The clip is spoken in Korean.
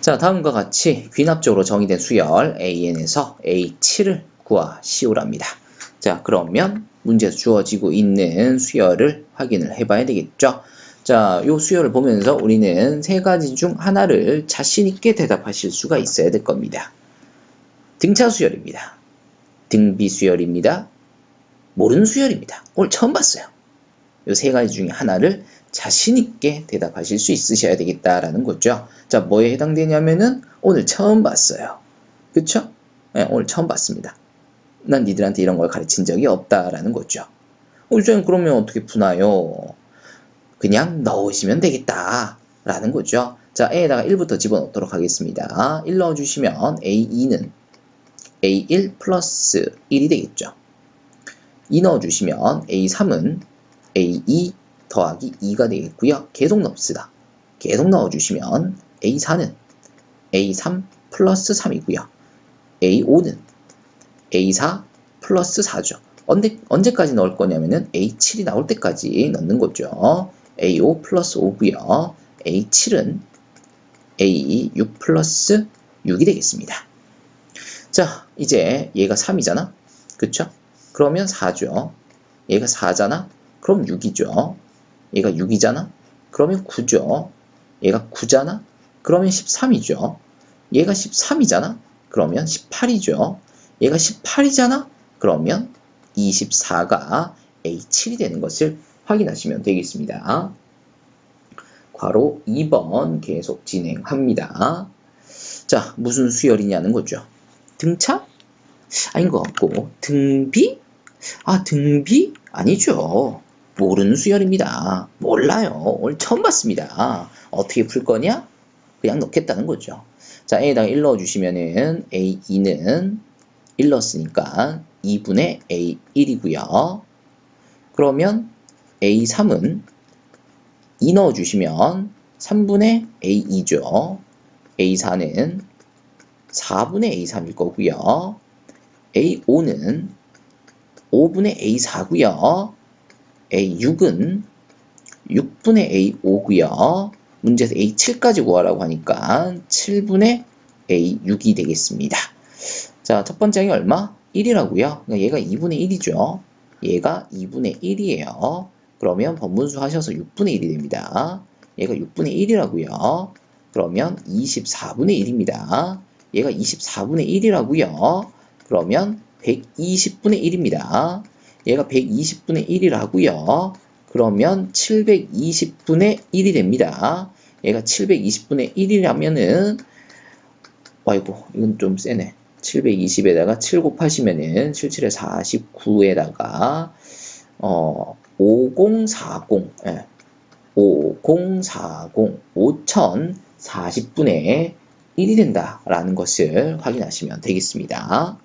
자, 다음과 같이 귀납적으로 정의된 수열 AN에서 A7을 구하시오랍니다. 자, 그러면 문제에서 주어지고 있는 수열을 확인을 해봐야 되겠죠. 자, 요 수열을 보면서 우리는 세 가지 중 하나를 자신있게 대답하실 수가 있어야 될 겁니다. 등차 수열입니다. 등비 수열입니다. 모르는 수열입니다. 오늘 처음 봤어요. 요세 가지 중에 하나를 자신있게 대답하실 수 있으셔야 되겠다라는 거죠. 자, 뭐에 해당되냐면은 오늘 처음 봤어요. 그쵸? 네, 오늘 처음 봤습니다. 난 니들한테 이런 걸 가르친 적이 없다라는 거죠. 어, 이제 그러면 어떻게 푸나요? 그냥 넣으시면 되겠다. 라는 거죠. 자, A에다가 1부터 집어넣도록 하겠습니다. 1 넣어주시면 A2는 A1 플러스 1이 되겠죠. 2 넣어주시면 A3은 A2 더하기 2가 되겠고요. 계속 넣읍시다. 계속 넣어주시면 A4는 A3 플러스 3이고요. A5는 A4 플러스 4죠. 언제, 언제까지 넣을 거냐면은 A7이 나올 때까지 넣는 거죠. A5 플러스 5고요. A7은 A6 플러스 6이 되겠습니다. 자, 이제 얘가 3이잖아. 그쵸? 그러면 4죠. 얘가 4잖아. 그럼 6이죠. 얘가 6이잖아. 그러면 9죠. 얘가 9잖아. 그러면 13이죠. 얘가 13이잖아. 그러면 18이죠. 얘가 18이잖아. 그러면 24가 A7이 되는 것을 확인하시면 되겠습니다. 괄호 2번 계속 진행합니다. 자, 무슨 수열이냐는 거죠. 등차? 아닌 것 같고, 등비? 아, 등비? 아니죠. 모르는 수열입니다. 몰라요. 오늘 처음 봤습니다. 어떻게 풀 거냐? 그냥 넣겠다는 거죠. 자, A에다가 1 넣어주시면은 A2는 1 넣었으니까 2분의 A1이고요. 그러면 A3은 2 넣어주시면 3분의 A2죠. A4는 4분의 A3일 거고요. A5는 5분의 A4고요. A6은 6분의 A5고요. 문제에서 A7까지 구하라고 하니까 7분의 A6이 되겠습니다. 자, 첫 번째 항이 얼마? 1이라고요. 그러니까 얘가 2분의 1이죠. 얘가 2분의 1이에요. 그러면 번분수 하셔서 6분의 1이 됩니다. 얘가 6분의 1이라고요. 그러면 24분의 1입니다. 얘가 24분의 1이라고요. 그러면 120분의 1입니다. 얘가 120분의 1이라고요. 그러면 720분의 1이 됩니다. 얘가 720분의 1이라면은 아이고 이건 좀 세네. 720에다가 7 곱하시면은 77에 49에다가 어 5040, 예. 5040, 5040분의 1이 된다라는 것을 확인하시면 되겠습니다.